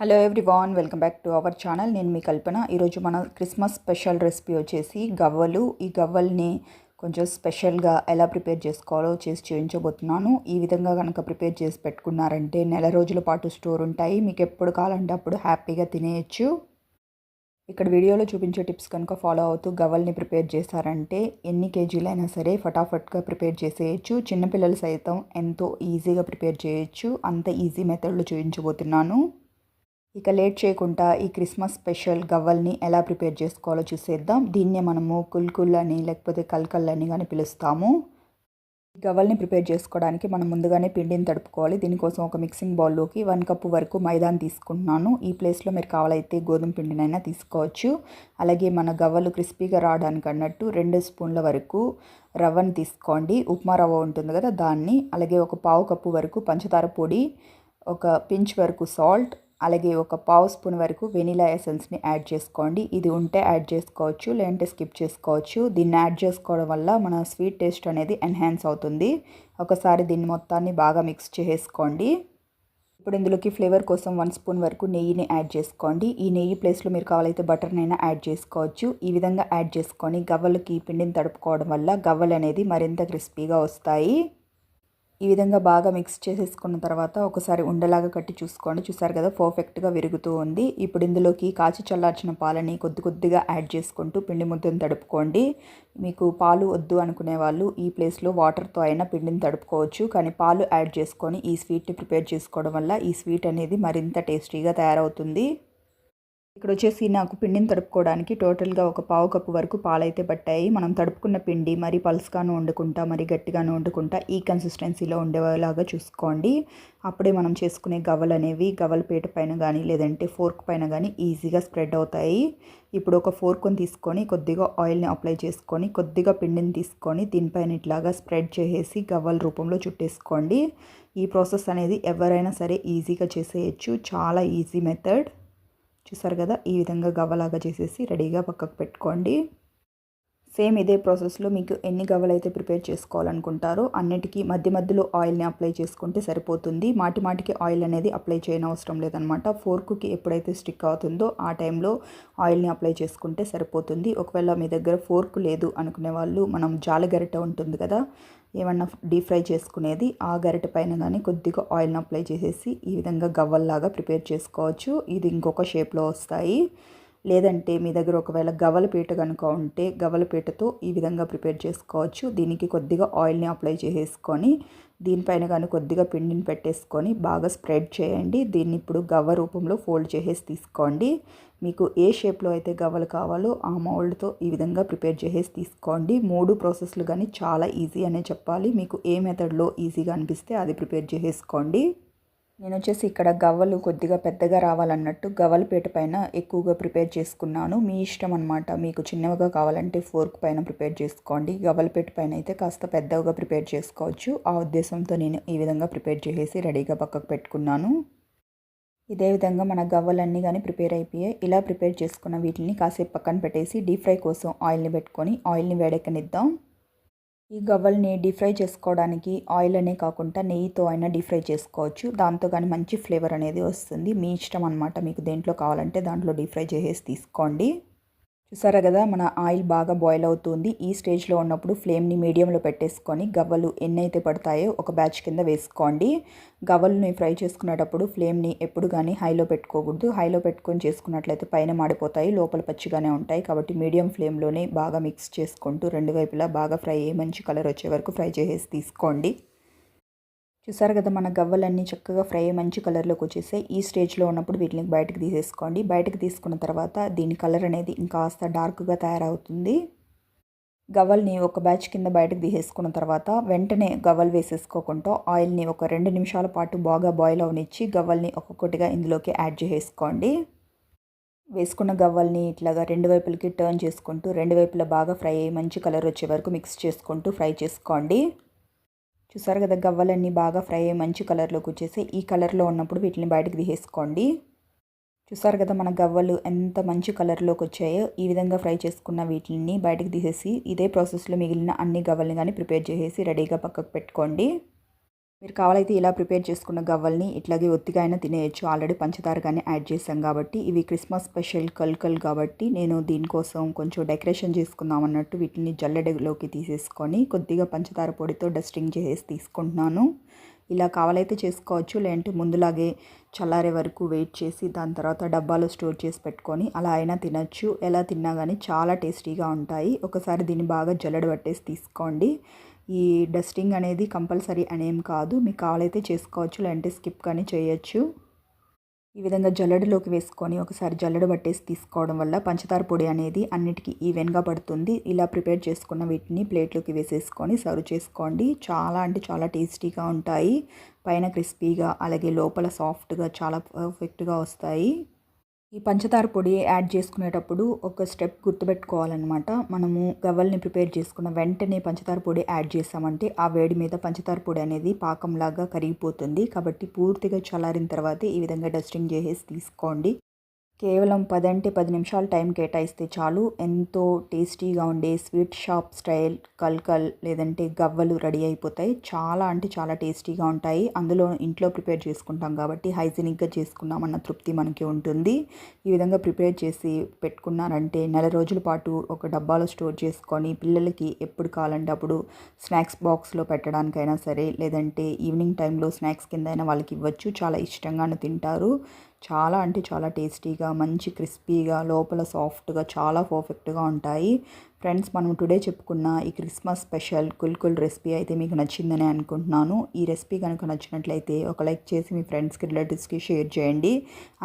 Hello everyone welcome back to our channel నేను మీ కల్పన. ఈరోజు మన క్రిస్మస్ స్పెషల్ రెసిపీ వచ్చేసి గవ్వలు. ఈ గవ్వల్ని కొంచెం స్పెషల్గా ఎలా ప్రిపేర్ చేసుకోవాలో చేసి చూపించబోతున్నాను. ఈ విధంగా కనుక ప్రిపేర్ చేసి పెట్టుకున్నారంటే నెల రోజుల పాటు స్టోర్ ఉంటాయి. మీకు ఎప్పుడు కావాలంటే అప్పుడు హ్యాపీగా తినేయచ్చు. ఇక్కడ వీడియోలో చూపించే టిప్స్ కనుక ఫాలో అవుతూ గవ్వల్ని ప్రిపేర్ చేశారంటే ఎన్ని కేజీలైనా సరే ఫటాఫట్గా ప్రిపేర్ చేసేయచ్చు. చిన్నపిల్లలు సైతం ఎంతో ఈజీగా ప్రిపేర్ చేయొచ్చు. అంత ఈజీ మెథడ్లో చూపించబోతున్నాను. ఇక లేట్ చేయకుండా ఈ క్రిస్మస్ స్పెషల్ గవ్వల్ని ఎలా ప్రిపేర్ చేసుకోవాలో చూసేద్దాం. దీన్నే మనము కుల్కుల్ అని లేకపోతే కల్కల్ అని కానీ పిలుస్తాము గవ్వల్ని ప్రిపేర్ చేసుకోవడానికి మనం ముందుగానే పిండిని తడుపుకోవాలి. దీనికోసం ఒక మిక్సింగ్ బౌల్లోకి వన్ కప్ వరకు మైదాన్ తీసుకుంటున్నాను. ఈ ప్లేస్లో మీరు కావాలైతే గోధుమ పిండినైనా తీసుకోవచ్చు. అలాగే మన గవ్వలు క్రిస్పీగా రావడానికి అన్నట్టు రెండు స్పూన్ల వరకు రవ్వను తీసుకోండి. ఉప్మా రవ్వ ఉంటుంది కదా దాన్ని. అలాగే ఒక పావు కప్పు వరకు పంచదార పొడి ఒక పించ్ వరకు సాల్ట్ అలాగే ఒక పావు స్పూన్ వరకు వెనిలా ఎసెన్స్ని యాడ్ చేసుకోండి. ఇది ఉంటే యాడ్ చేసుకోవచ్చు లేదంటే స్కిప్ చేసుకోవచ్చు. దీన్ని యాడ్ చేసుకోవడం వల్ల మన స్వీట్ టేస్ట్ అనేది ఎన్హాన్స్ అవుతుంది. ఒకసారి దీన్ని మొత్తాన్ని బాగా మిక్స్ చేసుకోండి ఇప్పుడు ఇందులోకి ఫ్లేవర్ కోసం వన్ స్పూన్ వరకు నెయ్యిని యాడ్ చేసుకోండి. ఈ నెయ్యి ప్లేస్లో మీరు కావాలైతే బటర్నైనా యాడ్ చేసుకోవచ్చు. ఈ విధంగా యాడ్ చేసుకొని గవ్వలకి పిండిని తడుపుకోవడం వల్ల గవ్వలు అనేది మరింత క్రిస్పీగా వస్తాయి. ఈ విధంగా బాగా మిక్స్ చేసేసుకున్న తర్వాత ఒకసారి ఉండలాగా కట్టి చూసుకోండి. చూసారు కదా పర్ఫెక్ట్గా విరుగుతూ ఉంది. ఇప్పుడు ఇందులోకి కాచి చల్లార్చిన పాలని కొద్ది కొద్దిగా యాడ్ చేసుకుంటూ పిండి ముద్దను తడుపుకోండి. మీకు పాలు వద్దు అనుకునే వాళ్ళు ఈ ప్లేస్లో వాటర్తో అయినా పిండిని తడుపుకోవచ్చు. కానీ పాలు యాడ్ చేసుకొని ఈ స్వీట్ని ప్రిపేర్ చేసుకోవడం వల్ల ఈ స్వీట్ అనేది మరింత టేస్టీగా తయారవుతుంది. ఇక్కడ వచ్చేసి నాకు పిండిని తడుపుకోవడానికి టోటల్గా ఒక పావు కప్పు వరకు పాలైతే పట్టాయి. మనం తడుపుకున్న పిండి మరి పల్స్గాను వండుకుంటా మరి గట్టిగాను వండుకుంటా ఈ కన్సిస్టెన్సీలో ఉండేలాగా చూసుకోండి. అప్పుడే మనం చేసుకునే గవ్వలు అనేవి గవ్వల పీట పైన కానీ లేదంటే ఫోర్క్ పైన కానీ ఈజీగా స్ప్రెడ్ అవుతాయి. ఇప్పుడు ఒక ఫోర్క్ని తీసుకొని కొద్దిగా ఆయిల్ని అప్లై చేసుకొని కొద్దిగా పిండిని తీసుకొని దీనిపైన ఇట్లాగా స్ప్రెడ్ చేసేసి గవ్వల రూపంలో చుట్టేసుకోండి. ఈ ప్రాసెస్ అనేది ఎవరైనా సరే ఈజీగా చేసేయచ్చు. చాలా ఈజీ మెథడ్. చూసారు కదా? ఈ విధంగా గవ్వలాగా చేసేసి రెడీగా పక్కకు పెట్టుకోండి. సేమ్ ఇదే ప్రాసెస్లో మీకు ఎన్ని గవ్వలు అయితే ప్రిపేర్ చేసుకోవాలనుకుంటారో అన్నిటికీ మధ్య మధ్యలో ఆయిల్ని అప్లై చేసుకుంటే సరిపోతుంది. మాటి మాటికి ఆయిల్ అనేది అప్లై చేయని అవసరం లేదనమాట. ఫోర్క్కి ఎప్పుడైతే స్టిక్ అవుతుందో ఆ టైంలో ఆయిల్ని అప్లై చేసుకుంటే సరిపోతుంది. ఒకవేళ మీ దగ్గర ఫోర్క్ లేదు అనుకునే వాళ్ళు మనం జాలగరిట ఉంటుంది కదా? ఏమన్నా డీప్ ఫ్రై చేసుకునేది ఆ గరిట పైన కానీ కొద్దిగా ఆయిల్ని అప్లై చేసేసి ఈ విధంగా గవ్వల్లాగా ప్రిపేర్ చేసుకోవచ్చు. ఇది ఇంకొక షేప్లో వస్తాయి. లేదంటే మీ దగ్గర ఒకవేళ గవలపీట కనుక ఉంటే గవలపీటతో ఈ విధంగా ప్రిపేర్ చేసుకోవచ్చు. దీనికి కొద్దిగా ఆయిల్ని అప్లై చేసేసుకొని దీనిపైన కానీ కొద్దిగా పిండిని పెట్టేసుకొని బాగా స్ప్రెడ్ చేయండి. దీన్ని ఇప్పుడు గవ్వ రూపంలో ఫోల్డ్ చేసేసి తీసుకోండి. మీకు ఏ షేప్లో అయితే గవ్వలు కావాలో ఆ మౌల్డ్తో ఈ విధంగా ప్రిపేర్ చేసేసి తీసుకోండి. మూడు ప్రాసెస్లు కానీ చాలా ఈజీ అనే చెప్పాలి. మీకు ఏ మెథడ్లో ఈజీగా అనిపిస్తే అది ప్రిపేర్ చేసేసుకోండి. నేను వచ్చేసి ఇక్కడ గవ్వలు కొద్దిగా పెద్దగా రావాలన్నట్టు గవ్వల పీట పైన ఎక్కువగా ప్రిపేర్ చేసుకున్నాను. మీ ఇష్టం అనమాట మీకు చిన్నవిగా కావాలంటే ఫోర్క్ పైన ప్రిపేర్ చేసుకోండి. గవ్వల పీట పైన అయితే కాస్త పెద్దగా ప్రిపేర్ చేసుకోవచ్చు. ఆ ఉద్దేశంతో నేను ఈ విధంగా ప్రిపేర్ చేసేసి రెడీగా పక్కకు పెట్టుకున్నాను. ఇదే విధంగా మన గవ్వలన్నీ కానీ ప్రిపేర్ అయిపోయాయి. ఇలా ప్రిపేర్ చేసుకున్న వీటిని కాసేపు పక్కన పెట్టేసి డీప్ ఫ్రై కోసం ఆయిల్ని పెట్టుకొని ఆయిల్ని వేడెక్కనిద్దాం. ఈ గవ్వల్ని డీప్ ఫ్రై చేసుకోవడానికి ఆయిల్ అనే కాకుండా నెయ్యితో అయినా డీప్ ఫ్రై చేసుకోవచ్చు. దాంతో కానీ మంచి ఫ్లేవర్ అనేది వస్తుంది. మీ ఇష్టం అనమాట మీకు దేంట్లో కావాలంటే దాంట్లో డీప్ ఫ్రై చేసేసి తీసుకోండి. చూసారా కదా మన ఆయిల్ బాగా బాయిల్ అవుతుంది. ఈ స్టేజ్లో ఉన్నప్పుడు ఫ్లేమ్ని మీడియంలో పెట్టేసుకొని గవ్వలు ఎన్ని అయితే పడతాయో ఒక బ్యాచ్ కింద వేసుకోండి. గవ్వలని ఫ్రై చేసుకునేటప్పుడు ఫ్లేమ్ని ఎప్పుడు కానీ హైలో పెట్టుకోకూడదు. హైలో పెట్టుకొని చేసుకున్నట్లయితే పైన మాడిపోతాయి లోపల పచ్చిగానే ఉంటాయి. కాబట్టి మీడియం ఫ్లేమ్లోనే బాగా మిక్స్ చేసుకుంటూ రెండు వైపులా బాగా ఫ్రై అయ్యి మంచి కలర్ వచ్చే వరకు ఫ్రై చేసేసి తీసుకోండి. చూసారు కదా మన గవ్వలన్నీ చక్కగా ఫ్రై మంచి కలర్లోకి వచ్చేసాయి. ఈ స్టేజ్లో ఉన్నప్పుడు వీటిని బయటకు తీసేసుకోండి. బయటకు తీసుకున్న తర్వాత దీని కలర్ అనేది ఇంకాస్త డార్క్గా తయారవుతుంది. గవ్వల్ని ఒక బ్యాచ్ కింద బయటకు తీసేసుకున్న తర్వాత వెంటనే గవ్వలు వేసేసుకోకుండా ఆయిల్ని ఒక రెండు నిమిషాల పాటు బాగా బాయిల్ అవనిచ్చి గవ్వల్ని ఒక్కొక్కటిగా ఇందులోకి యాడ్ చేసేసుకోండి. వేసుకున్న గవ్వల్ని ఇట్లాగా రెండు వైపులకి టర్న్ చేసుకుంటూ రెండు వైపులా బాగా ఫ్రై అయ్యి మంచి కలర్ వచ్చే వరకు మిక్స్ చేసుకుంటూ ఫ్రై చేసుకోండి. చూసారు కదా గవ్వలన్నీ బాగా ఫ్రై అయ్యి మంచి కలర్లోకి వచ్చేసి ఈ కలర్లో ఉన్నప్పుడు వీటిని బయటకు తీసేసుకోండి. చూసారు కదా మన గవ్వలు ఎంత మంచి కలర్లోకి వచ్చాయో ఈ విధంగా ఫ్రై చేసుకున్న వీటిని బయటకు తీసేసి ఇదే ప్రాసెస్లో మిగిలిన అన్ని గవ్వల్ని కానీ ప్రిపేర్ చేసేసి రెడీగా పక్కకు పెట్టుకోండి. మీరు కావాలైతే ఇలా ప్రిపేర్ చేసుకున్న గవ్వల్ని ఇట్లాగే ఒత్తిగా అయినా తినేయచ్చు. ఆల్రెడీ పంచదార కానీ యాడ్ చేసాం కాబట్టి ఇవి క్రిస్మస్ స్పెషల్ కల్కల్ కాబట్టి నేను దీనికోసం కొంచెం డెకరేషన్ చేసుకుందాం అన్నట్టు వీటిని జల్లెడలోకి తీసేసుకొని కొద్దిగా పంచదార పొడితో డస్టింగ్ చేసి తీసుకుంటున్నాను. ఇలా కావాలైతే చేసుకోవచ్చు లేదంటే ముందులాగే చల్లారే వరకు వెయిట్ చేసి దాని తర్వాత డబ్బాలో స్టోర్ చేసి పెట్టుకొని అలా అయినా తినచ్చు. ఎలా తిన్నా కానీ చాలా టేస్టీగా ఉంటాయి. ఒకసారి దీన్ని బాగా జల్లెడ పట్టేసి తీసుకోండి. ఈ డస్టింగ్ అనేది కంపల్సరీ అనేం కాదు. మీకు కావాలైతే చేసుకోవచ్చు లేదంటే స్కిప్ కానీ చేయొచ్చు. ఈ విధంగా జల్లెడలోకి వేసుకొని ఒకసారి జల్లెడ పట్టేసి తీసుకోవడం వల్ల పంచదార పొడి అనేది అన్నిటికీ ఈవెన్గా పడుతుంది. ఇలా ప్రిపేర్ చేసుకున్న వీటిని ప్లేట్లోకి వేసేసుకొని సర్వ్ చేసుకోండి. చాలా అంటే చాలా టేస్టీగా ఉంటాయి. పైన క్రిస్పీగా అలాగే లోపల సాఫ్ట్గా చాలా పర్ఫెక్ట్గా వస్తాయి. ఈ పంచదార పొడి యాడ్ చేసుకునేటప్పుడు ఒక స్టెప్ గుర్తుపెట్టుకోవాలన్నమాట. మనము గవ్వల్ని ప్రిపేర్ చేసుకున్న వెంటనే పంచదార పొడి యాడ్ చేసామంటే ఆ వేడి మీద పంచదార పొడి అనేది పాకంలాగా కరిగిపోతుంది. కాబట్టి పూర్తిగా చల్లారిన తర్వాత ఈ విధంగా డస్టింగ్ చేసేసి తీసుకోండి. కేవలం పదంటే పది నిమిషాలు టైం కేటాయిస్తే చాలు. ఎంతో టేస్టీగా ఉండే స్వీట్ షాప్ స్టైల్ కల్కల్ లేదంటే గవ్వలు రెడీ అయిపోతాయి. చాలా అంటే చాలా టేస్టీగా ఉంటాయి. అందులో ఇంట్లో ప్రిపేర్ చేసుకుంటాం కాబట్టి హైజీనిక్గా చేసుకున్నామన్న తృప్తి మనకి ఉంటుంది. ఈ విధంగా ప్రిపేర్ చేసి పెట్టుకున్నారంటే నెల రోజుల పాటు ఒక డబ్బాలో స్టోర్ చేసుకొని పిల్లలకి ఎప్పుడు కావాలంటే అప్పుడు స్నాక్స్ బాక్స్లో పెట్టడానికైనా సరే లేదంటే ఈవినింగ్ టైంలో స్నాక్స్ కింద అయినా వాళ్ళకి ఇవ్వచ్చు. చాలా ఇష్టంగానే తింటారు. చాలా అంటే చాలా టేస్టీగా మంచి క్రిస్పీగా లోపల సాఫ్ట్గా చాలా పర్ఫెక్ట్గా ఉంటాయి. ఫ్రెండ్స్ మనం టుడే చెప్పుకున్న ఈ క్రిస్మస్ స్పెషల్ కుల్కుల్ రెసిపీ అయితే మీకు నచ్చిందని అనుకుంటున్నాను. ఈ రెసిపీ కనుక నచ్చినట్లయితే ఒక లైక్ చేసి మీ ఫ్రెండ్స్కి రిలేటివ్స్కి షేర్ చేయండి.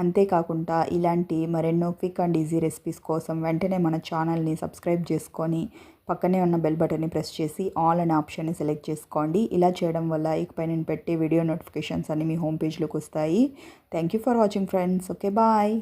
అంతేకాకుండా ఇలాంటి మరెన్నో క్విక్ అండ్ ఈజీ రెసిపీస్ కోసం వెంటనే మన ఛానల్ని సబ్స్క్రైబ్ చేసుకొని పక్కనే ఉన్న బెల్ బటన్ని ప్రెస్ చేసి ఆల్ అనే ఆప్షన్ని సెలెక్ట్ చేసుకోండి. ఇలా చేయడం వల్ల ఇకపై నేను పెట్టే వీడియో నోటిఫికేషన్స్ అన్ని మీ హోమ్ పేజ్లోకి వస్తాయి. Thank you for watching friends. Okay bye.